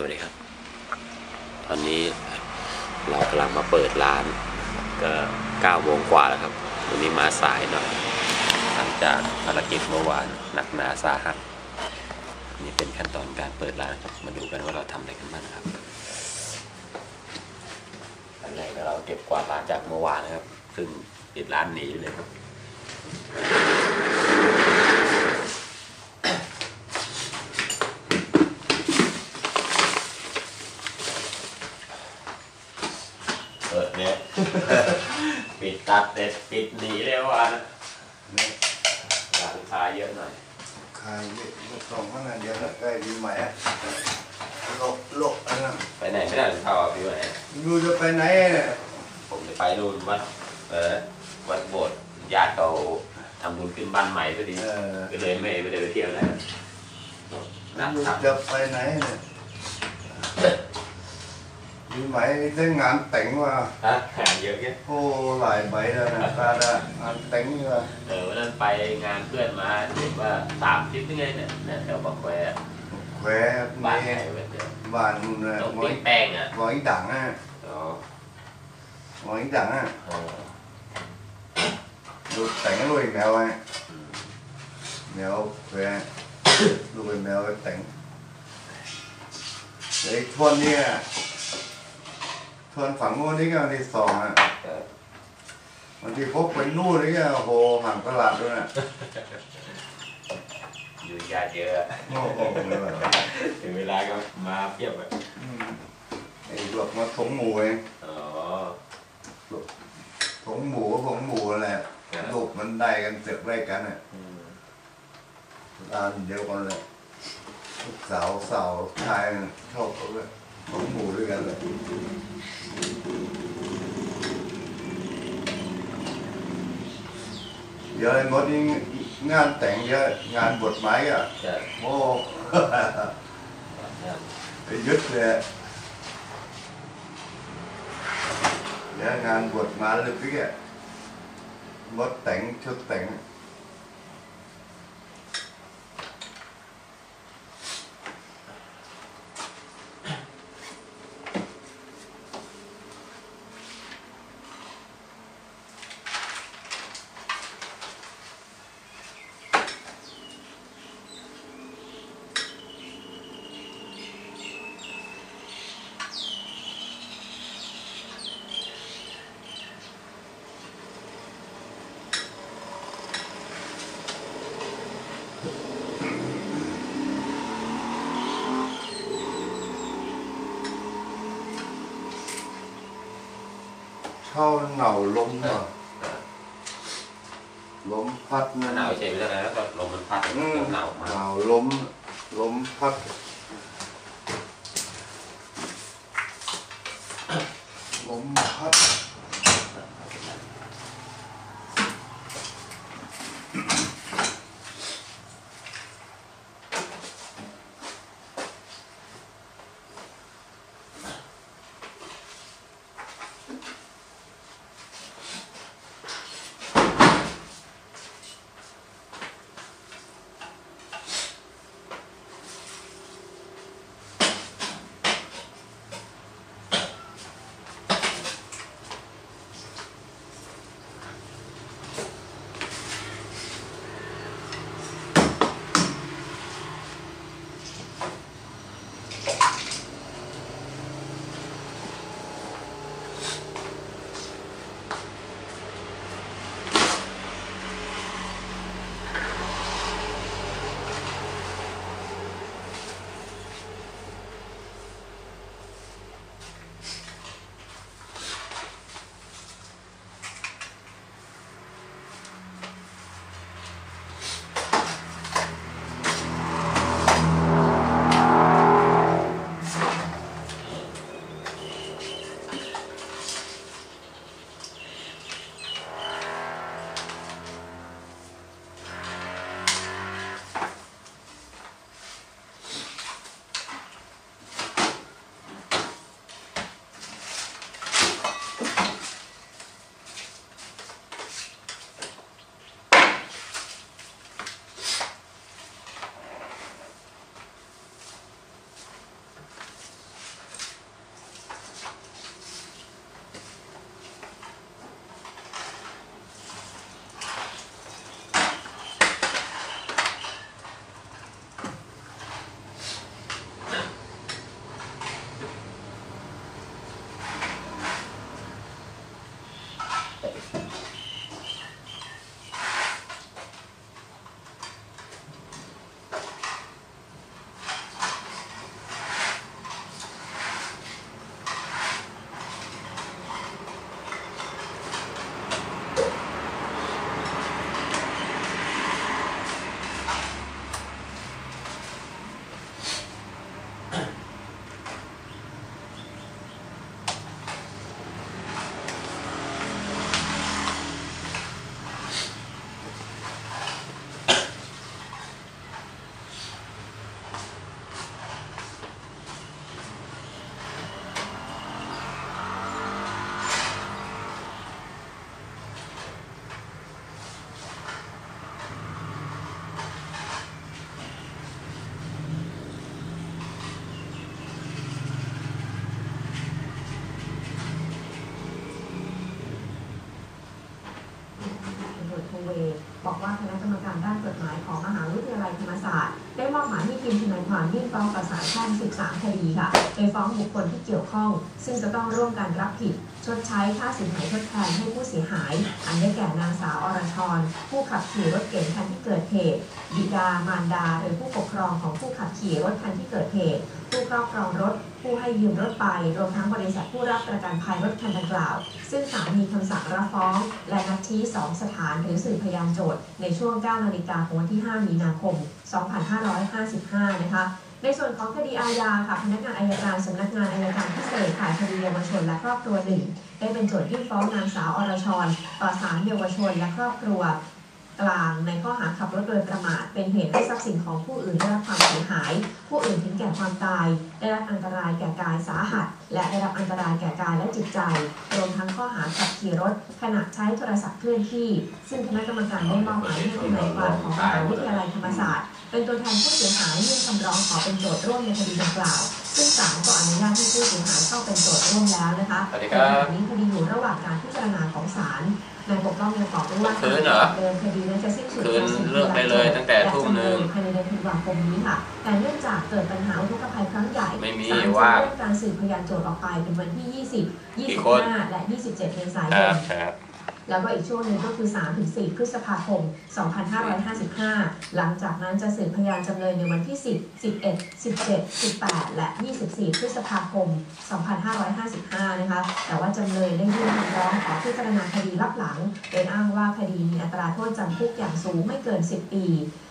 สวัสดีครับ ตอนนี้เรากำลังมาเปิดร้าน ก็เก้าโมงกว่าแล้วครับ วันนี้มาสายหน่อย หลังจากภารกิจเมื่อวานหนักหนาสาหัส นี่เป็นขั้นตอนการเปิดร้านครับ มาดูกันว่าเราทำอะไรกันบ้างครับ อันแรก็เราเก็บกวาดร้านจากเมื่อวานนะครับ ซึ่งปิดร้านหนีเลยครับ ปิดเนี่ยปิดตัดเด็ดปิดหนีเลยว่ะนะนี่ร้านค้าเยอะหน่อยขายเยอะลูกสองขนาดเดียวแล้วใกล้ดีใหม่อะโลกโลกอันนั้นไปไหนไม่ได้หรือเปล่าอะพี่ไหนยูจะไปไหนเนี่ยผมจะไปดูนวัดเออวัดโบสถ์ญาติเขาทำบุญขึ้นบ้านใหม่พอดีเออก็เลยไม่ไม่ได้ไปเที่ยวแล้วนัดยูครับจะไปไหนเนี่ย ดีใหม่ได้งานแต่งว่าฮะงานเยอะแยะโอ้หลายใบแล้วนะตาดางานแต่งนี่ว่าเออวันนั้นไปงา สามทิศยังไงเนี่ยเนี่ยแถวบักแควร์แขวบ้านนี่ไหนเว้ยเดี๋ยวบ้านนู่นนะต้องหมอเปลี่ยยนแป้งอะหมอยดังอะอ๋อหมอยดังอะเออดูแต่งให้ลูกแมวไงอืมแมวแขวลูกเป็นแมวแต่งไอ้ทวนเนี่ยทวนฝั่งโน้นนี่ก็ที่สองอะเออมันที่พกไปนู่นนี่ก็โอ้โหห่างตลาดด้วยนะอยู่ญาติเยอะโอ้โหไม่ไหวถึงเวลาก็มาเพียบเลยอืมไอ้หลวกมาถงหมูเองอ๋อถงหมูก็ถงหมูแหละครับลูกมันได้กันเสร็จได้กันอะอืมร้านเดียวกันเลยลูกสาวสาวชายน่ะชอบเขาเลย ถงหมูด้วยกันเลยเดี๋ยวไอ้มดนี่งานแต่งเยอะงานบทไม้อะจะโอ้ไปยึดเลยอะเดี๋ยวงานบวชมาลึกพี่แกมดแต่งชุดแต่ง เช่าเหนาลมอะลมพัดหนะนาวเฉยไปแล้วแล้วก็ลมมันพัดอืมหนาวมากหนาวลมลมพัด ให้ทีมทนยความยื่นฟ้องต่อศาลแพ่ง13คดีค่ะ โดยฟ้องบุคคลที่เกี่ยวข้อง ซึ่งจะต้องร่วมกันรับผิด ชดใช้ค่าสินไหมทดแทนให้ผู้เสียหาย อันได้แก่นางสาวอรชร ผู้ขับขี่รถเก๋งคันที่เกิดเหตุ บิดามารดา หรือผู้ปกครองของผู้ขับขี่รถคันที่เกิดเหตุ ผู้ครอบครองรถ ผู้ให้ยืมรถไป รวมทั้งบริษัทผู้รับประกันภัยรถคันดังกล่าว ซึ่งศาลมีคำสั่งรับฟ้อง และนัดชี้2สถานหรือสื่อพยานโจทย์ในช่วง9นาฬิกาของวันที่ 5 มีนาคม 2555 นะคะ ในส่วนของคดีอาญาค่ะพนักงานอายการสำนักงานอายการพิเศษฝ่ายคดีเยาวชนและครอบครัวหนึ่งได้เป็นโจทยื่นฟ้องนางสาวอรชรต่อศาลเยาวชนและครอบครัวกลางในข้อหาขับรถโดยประมาทเป็นเหตุให้ทรัพย์สินของผู้อื่นได้รับความเสียหาย ผู้อื่นถึงแก่ความตาย ได้รับอันตรายแก่กายสาหัส และได้รับอันตรายแก่กายและจิตใจรวมทั้งข้อหาขับขี่รถขณะใช้โทรศัพท์เคลื่อนที่ ซึ่งคณะกรรมการได้มอบหมายให้ทนายความของมหาวิทยาลัยธรรมศาสตร์ เป็นตัวแทนผู้เสียหายยื่นคำร้องขอเป็นโจทย์ร่วมในคดีดังกล่าว ซึ่งศาลก็อนุญาตให้ผู้เสียหายเข้าเป็นโจทย์ร่วมแล้วนะคะสวัสดีครับในขณะนี้คดีอยู่ระหว่างการพิจารณาของศาลนายปกป้องยังบอกด้วยว่าคืนเหรอเดิมคดีนั้นจะสิ้นสุดคืนเลิกได้เลยตั้งแต่ทุ่มหนึ่งภายในเดือนธันวาคมนี้ค่ะ แต่เนื่องจากเกิดปัญหาอุทกภัยครั้งใหญ่ไม่มีศาลจึงว่าเลื่อนการสืบพยานโจทย์ออกไปเป็นวันที่ 20กี่คน25 และ 27 เมษายครันบครับ แล้วก็อีกช่วงหนึ่งก็คือ 3-4 พฤษภาคม 2555 หลังจากนั้นจะสืบพยานจำเลยในวันที่ 10 11 17 18 และ 24 พฤษภาคม 2555 นะคะ แต่ว่าจำเลยได้ยื่นคำร้องขอพิจารณาคดีลับหลัง โดยอ้างว่าคดีมีอัตราโทษจำคุกอย่างสูงไม่เกิน 10 ปี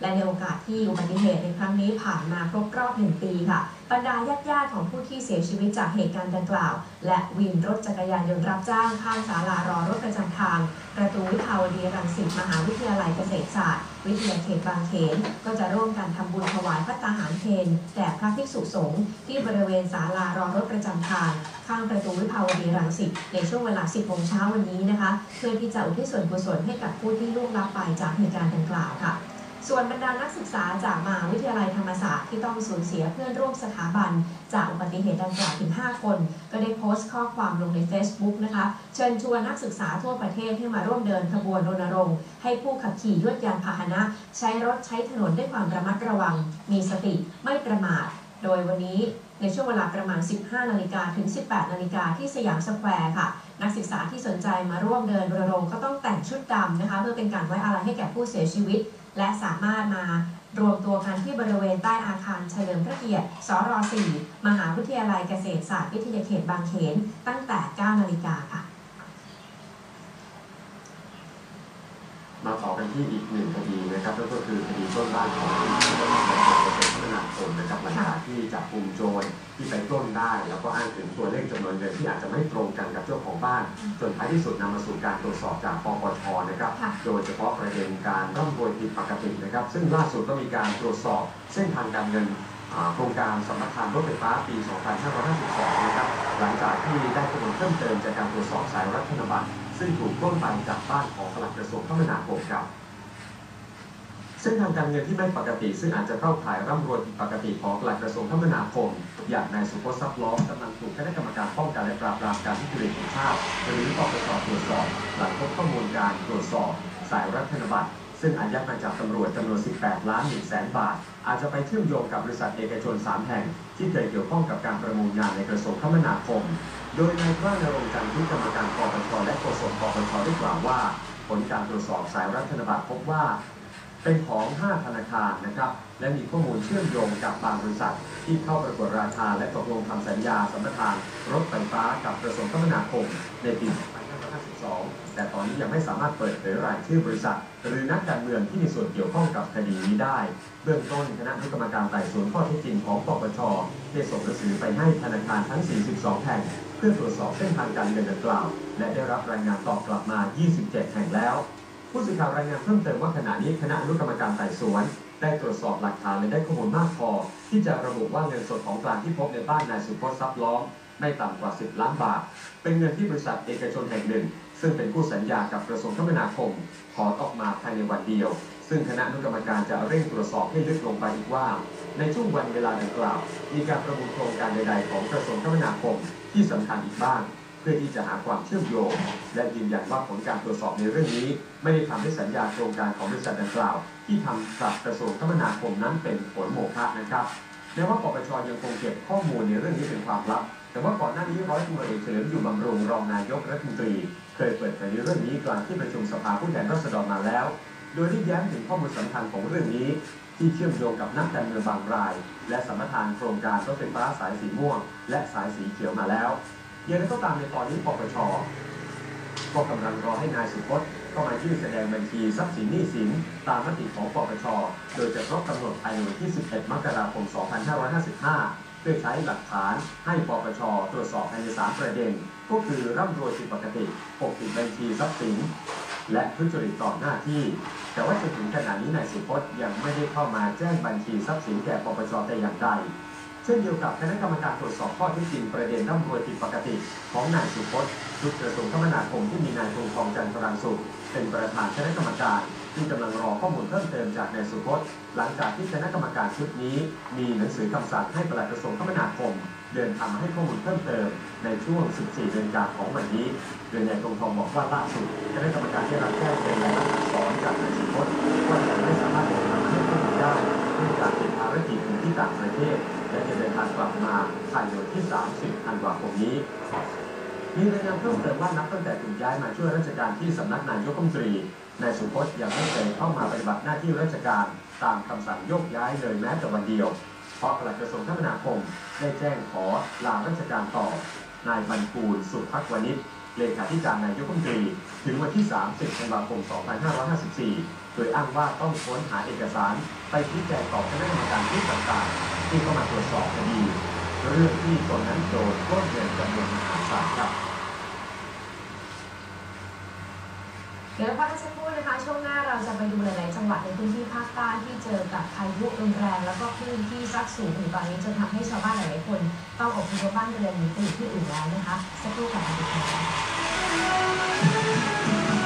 และในโอกาสที่อุบัติเหตุในครั้งนี้ผ่านมาครบรอบหนึ่งปีค่ะ บรรดาญาติญาติของผู้ที่เสียชีวิตจากเหตุการณ์ดังกล่าว และวินรถจักรยานยนต์รับจ้างข้างศาลารอรถประจำทาง ประตูวิภาวดีรังสิตมหาวิทยาลัยเกษตรศาสตร์ วิทยาเขตบางเขน ก็จะร่วมกันทำบุญถวายพระตาหารเพนแด่พระภิกษุสงฆ์ที่บริเวณศาลารอรถประจำทาง ข้างประตูวิภาวดีรังสิตในช่วงเวลา 10โมงเช้าวันนี้นะคะเพื่อที่จะอุทิศส่วนกุศลให้กับผู้ที่ล่วงลับไปจากเหตุการณ์ดังกล่าวค่ะ ส่วนบรรดานักศึกษาจากมหาวิทยาลัยธรรมศาสตร์ที่ต้องสูญเสียเพื่อนร่วมสถาบัน จากอุบัติเหตุดังกล่าวถึง 5 คน ก็ได้โพสต์ข้อความลงใน Facebook นะคะเชิญชวนนักศึกษาทั่วประเทศให้มาร่วมเดินขบวนรณรงค์ ให้ผู้ขับขี่ยวดยานพาหนะ ใช้รถใช้ถนนด้วยความระมัดระวัง มีสติไม่ประมาทโดยวันนี้ในช่วงเวลาประมาณ 15 นาฬิกาถึง 18 นาฬิกาที่สยามสแควร์ค่ะ นักศึกษาที่สนใจมาร่วมเดินรณรงค์ก็ต้องแต่งชุดดำนะคะ เพื่อเป็นการไว้อาลัยให้แก่ผู้เสียชีวิต และสามารถมารวมตัวกันที่บริเวณใต้อาคารเฉลิมพระเกียรติสร4มหาวิทยาลัยเกษตรศาสตร์วิทยาเขตบางเขนตั้งแต่ 9 นาฬิกาค่ะ มาต่อกันที่อีกหนึ่งคดีนะครับนั่นก็คือคดีปล้นบ้านของผู้ต้องหาในคดีพัฒนาคมนะครับหลังจากที่จับกลุ่มโจร ที่ไปปล้นได้ แล้วก็อ้างถึงตัวเลขจำนวนเงินที่อาจจะไม่ตรงกันกับเจ้าของบ้าน จนท้ายที่สุดนำมาสู่การตรวจสอบจากปปชนะครับ ค่ะ โดยเฉพาะประเด็นการร่ำรวยผิดปกตินะครับ ซึ่งล่าสุดก็มีการตรวจสอบเส้นทางการเงินอ่าโครงการสัมปทานรถไฟฟ้าปี 2552 นะครับ หลังจากที่ได้ข้อมูลเพิ่มเติมจากการตรวจสอบสายรัฐธนบัตรซึ่งถูกปล้นไปจากบ้านของปลัดกระทรวงคมนาคมครับ เส้นทางการเงินที่ไม่ปกติ ซึ่งอาจจะเข้าข่ายร่ำรวยผิดปกติของปลัดกระทรวงคมนาคม อย่างนายสุพจน์ทรัพย์ล้อมกำลังถูกคณะกรรมการป้องกันและปราบปรามการทุจริตแห่งชาติหรือปปชตรวจสอบ หลังพบข้อมูลการตรวจสอบ สายรัฐธนบัตรซึ่งอายัดมาจากตำรวจจำนวน 18 ล้าน1แสนบาท อาจจะไปเชื่อมโยงกับบริษัทเอกชน 3 แห่ง ที่เคยเกี่ยวข้องกับการประมูลงานในกระทรวงคมนาคม โดยนายพระนรงจันทร์ที่กรรมการปปชและโฆษกปปชได้กล่าวว่า ผลการตรวจสอบสายรัฐธนบัตรพบว่า เป็นของ 5 ธนาคารนะครับ และมีข้อมูลเชื่อมโยงกับบางบริษัท ที่เข้าประกวดราคาและตกลงทำสัญญาสัมปทาน รถไฟฟ้ากับกระทรวงคมนาคมในปี2552 แต่ตอนนี้ยังไม่สามารถเปิดเผยรายชื่อบริษัท หรือนักการเมืองที่มีส่วนเกี่ยวข้องกับคดีนี้ได้ เบื้องต้นคณะกรรมการไต่สวนข้อเท็จจริงของปปชได้ส่งหนังสือไปให้ธนาคารทั้ง 42 แห่งเพื่อตรวจสอบเส้นทางการเงินดังกล่าว และได้รับรายงานตอบกลับมา 27 แห่งแล้ว ผู้สื่อข่าวรายงานเพิ่มเติมว่าขณะนี้คณะอนุกรรมการไต่สวน ได้ตรวจสอบหลักฐานและได้ข้อมูลมากพอ ที่จะระบุว่าเงินสดของกลางที่พบในบ้านนายสุพจน์ทรัพย์ล้อมไม่ต่ำกว่า 10 ล้านบาท เป็นเงินที่บริษัทเอกชนแห่งหนึ่ง ซึ่งเป็นคู่สัญญากับกระทรวงคมนาคม ขอออกมาภายในวันเดียว ซึ่งคณะอนุกรรมการจะเร่งตรวจสอบให้ลึกลงไปอีกว่า ในช่วงวันเวลาดังกล่าว มีการประมูลโครงการใดๆ ของกระทรวงคมนาคมที่สำคัญอีกบ้าง เพื่อที่จะหาความเชื่อมโยง และยืนยันว่าผลการตรวจสอบในเรื่องนี้ ไม่ได้ทำให้สัญญาโครงการของบริษัทดังกล่าว ที่ทำกับกระทรวงคมนาคมนั้นเป็นผลโมฆะนะครับแม้ว่าปปชยังคงเก็บข้อมูลในเรื่องนี้เป็นความลับ แต่ว่าก่อนหน้านี้ร้อยตำรวจเอกเฉลิมอยู่บำรุงรองนายกรัฐมนตรี เคยเปิดเผยเรื่องนี้กลางที่ประชุมสภาผู้แทนราษฎรมาแล้ว โดยได้แย้มถึงข้อมูลสำคัญของเรื่องนี้ ที่เชื่อมโยงกับนักการเมืองบางราย และสมปทานโครงการรถไฟฟ้าสายสีม่วง และสายสีเขียวมาแล้ว อย่างไรก็ตามในตอนนี้ปปชก็กำลังรอให้นายสุพจน์เข้ามายื่นแสดงบัญชีทรัพย์สินหนี้สินตามมติของปปช โดยจะครบกำหนดภายในวันที่ 11 มกราคม 2555 เพื่อใช้หลักฐานให้ปปช ตรวจสอบภายในสามประเด็น ก็คือร่ำรวยผิดปกติปกปิดบัญชีทรัพย์สิน และทุจริตต่อหน้าที่ แต่ว่าจนถึงขณะนี้นายสุพจน์ยังไม่ได้เข้ามาแจ้งบัญชีทรัพย์สินแก่ปปชแต่อย่างใด ช่นเดียวกับคณะกรรมการตรวจสอบข้อท็จจริงประเด็นร่ำรวยผิดปกติ ของนายสุพจน์ชุดกระทรวงคมนาคมที่มีนายพงษ์ทองจันทร์รังสุขเป็นประธานคณะกรรมการที่กำลังรอข้อมูลเพิ่มเติมจากนายสุพจน์หลังจากที่คณะกรรมการชุดนี้ มีหนังสือคำสั่งให้ปลัดกระทรวงคมนาคม เดินทางมาให้ข้อมูลเพิ่มเติม ในช่วง 14 เดือนกาของวันนี้โดยนายพงทองบอกว่าล่าสุดคณะกรรมการได้รับแจ้งเป็นรายลักษณ์อักษรจากนายสุพจน์ว่ายังไม่สามารถเดินทางมาให้ข้อมูลได้เนื่องจากติดภารกิจอยู่ที่ต่างประเทศ และจะเดินทางกลับมาภายในวันที่ 30ธันวาคมนี้ มีรายงานเพิ่มเติมว่านับตั้งแต่ถูกย้ายมาช่วยราชการที่สำนักนายกรัฐมนตรีนายสุพจน์ยังไม่เคยเข้ามาปฏิบัติหน้าที่ราชการตามคำสั่งโยกย้ายเลยแม้แต่วันเดียว เพราะปลัดกระทรวงคมนาคมได้แจ้งขอลาราชการต่อนายบรรคูลสุพักวณิชเลขาธิการนายกรัฐมนตรี ถึงวันที่ 30 ธันวาคม 2554 ดยอ้างว่าต้องค้นหาเอกสาร ไปชี้แจงต่อคณะกรรมการที่ต่างๆที่เข้ามาตรวจสอบคดี เรื่องที่ตนนั้นโดนปล้นเงินจำนวนมหาศาลครับเดี๋ยวพักกันสักครู่นะคะ ช่วงหน้าเราจะไปดูหลายๆจังหวัดในพื้นที่ภาคใต้ที่เจอกับพายุรุนแรงแล้วก็คลื่นที่ซัดสูงถึงตอนนี้จนทำให้ชาวบ้านหลายๆคน ต้องอพยพบ้านเรือนหนีไปอยู่ที่อื่นแล้วนะคะ สักครู่ค่ะคุณผู้ชมคุณ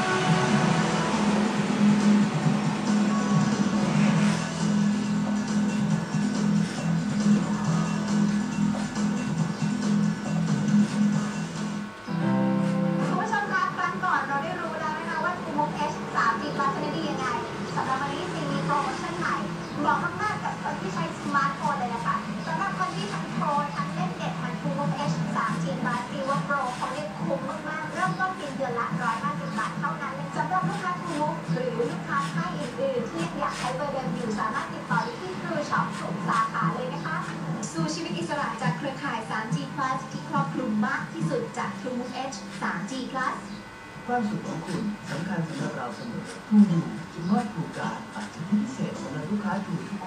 เบอร์เดิมอยู่สามารถติดต่อได้ที่ครูช็อปทุกสาขาเลยนะคะ สู่ชีวิตอิสระจากเครือข่าย 3G Plus ที่ครอบคลุมมากที่สุดจาก True Move H 3G Plus ความสุขของคุณสำคัญสำหรับเราเสมอทูดูจึงมอบโครงการปัจจุบันพิเศษสำหรับลูกค้าทูทุก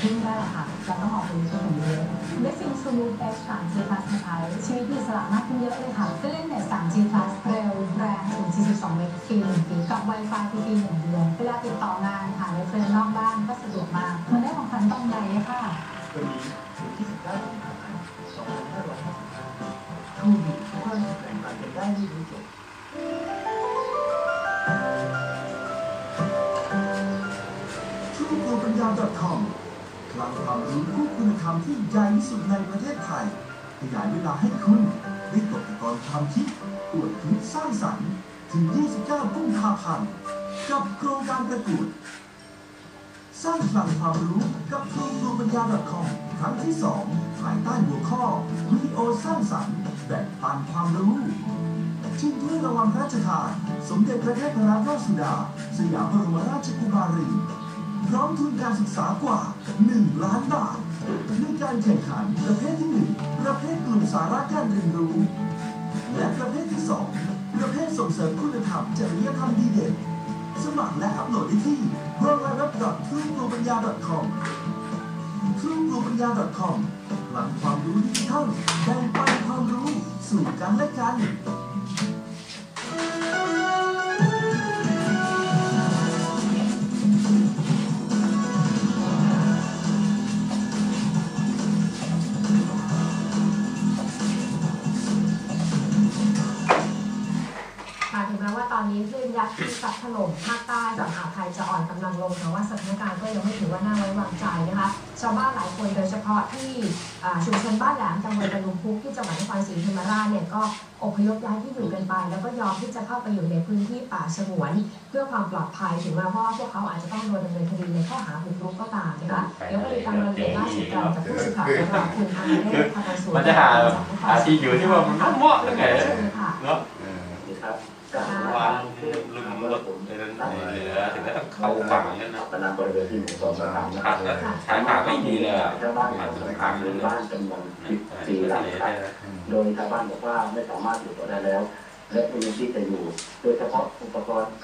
ก็อยู่กับพึ่งได้ค่ะเราต้องออกไปช่วยคนเยอะได้ซิมซูมูเอส 3G Plus นะคะชีวิตมีอิสระมากขึ้นเยอะเลยค่ะก็เล่นเน็ต 3G Plus เร็วแรงถึง 42 เมกะฟรีหนึ่งปีกับ Wi-Fi ฟรีหนึ่งเดือนเวลาติดต่องานหาเรฟเฟรนนอกบ้านก็สะดวกมากมันได้ของขวัญตรงใดอะค่ะวันนี้ถึงที่19กุมภาพันธ์2555ทูดูความสุขแบ่งปันกันได้ไม่รู้จบทรูโปรปัญญา .com คลังความรู้คู่คุณธรรมที่ใหญ่ที่สุดในประเทศไทย ขยายเวลาให้คุณได้ตกตะกอนความคิดอวดคิดสร้างสรรค์ ถึง 29 กุมภาพันธ์กับโครงการประกวดสร้างคลังความรู้กับทรูโปรปัญญา .com ครั้งที่ 2 ภายใต้หัวข้อวิดีโอสร้างสรรค์แบ่งปันความรู้ชิงถ้วยรางวัลพระราชทาน สมเด็จพระเทพรัตนราชสุดา สยามบรมราชกุมารี พร้อมทุนการศึกษากว่า 1 ล้านบาทในการแข่งขันประเภทที่ 1 ประเภทกลุ่มสาระการเรียนรู้ และประเภทที่ 2 ประเภทส่งเสริมคุณธรรมจริยธรรมดีเด่นสมัครและอัปโหลดได้ที่ www.trueglobanya.com trueglobanya.com พลังความรู้ดิจิทัลแบ่งปันความรู้สู่กันและกัน ตอนนี้คลื่นยักษ์ที่ซัดถล่มภาคใต้ฝั่งอ่าวไทยจะอ่อนกำลังลงแต่ว่าสถานการณ์ก็ยังไม่ถือว่าน่าไว้วางใจนะคะชาวบ้านหลายคนโดยเฉพาะที่อ่าชุมชนบ้านแหลมตำบลตะลุมพุกที่จังหวัดนครศรีธรรมราชเนี่ยก็อพยพย้ายที่อยู่กันไป แล้วก็ยอมที่จะเข้าไปอยู่ในพื้นที่ป่าสงวน เพื่อความปลอดภัยถึงแม้ว่าพวกเขาอาจจะต้องโดนดำเนินคดีในข้อหาบุกรุกก็ตามนะคะเดี๋ยวไปติดตามรายละเอียดล่าสุดกันจากผู้สื่อข่าวของเราคุณอาเดชธนสุมันจะหาหาที่อยู่ที่ว่ามันเหมาะๆยังไงเชิญเลยค่ะเนาะเออครับ วางลืมรถในนั้นเหลือถึงแล้วเข้าฝั่งนั่นนะตอนนั้นบริเวณที่หมู่สองสามนะครับบแล้วชายป่าไม่มีเลยอะชาวบ้านของสงครามหรือบ้านจำนวน14หลังครับโดยชาวบ้านบอกว่าไม่สามารถอยู่ต่อได้แล้ว และไม่มีที่จะอยู่ โดยเฉพาะอุปกรณ์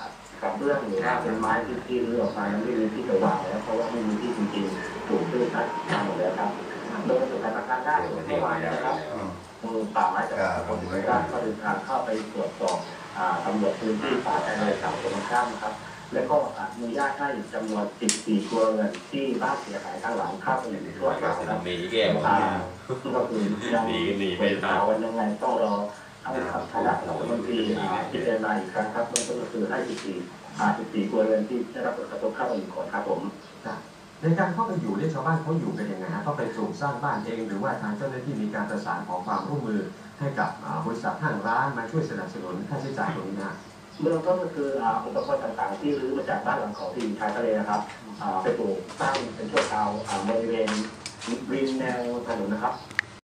กับเบื้องหรือเป็นไม้ที่ที่เลือกมาไม่มีที่จะวางแล้วเพราะว่าไม่มีที่จริงๆถูกตื้นทัดทางหมดแล้วครับโดยสถานการณ์ด้านของเมื่อวานนะครับมือป่าไม้จังหวัดสกลนครก็เดินทางเข้าไปตรวจสอบ ตำรวจพื้นที่ป่าชายเลนฝั่งตรงข้ามนะครับ และก็อนุญาตให้จำนวน 14 ครัวเรือนที่บ้านเสียหายทั้งหลังเข้าไปอยู่ในทั่วคราวนะครับหนีแก้วอ่าก็คือยังหนีหนีไปเป็นทาข่างววันยังไงต้องรอให้คณะรัฐมนตรีอ่าพิจารณาอีกครั้งครับเบื้องต้นก็คือให้ 14อ่า14 ครัวเรือนที่ได้รับผลกระทบเข้าไปอยู่ก่อนครับผมในการเข้าไปอยู่เนี่ยชาวบ้านเขาอยู่กันยังไงฮะเขาไปปลูกสร้างบ้านเองหรือว่าทางเจ้าหน้าที่มีการประสานขอความร่วมมือ ให้กับบริษัทห้างร้านมาช่วยสนับสนุนค่าใช้จ่ายตรงนี้นะเบื้องต้นก็คืออุปกรณ์ต่างๆ ที่รื้อมาจากบ้านหลังเขาที่อยู่ชายทะเลนะครับไปปลูกสร้างเป็นชั่วคราวอ่าบริเวณริมแนวถนนนะครับ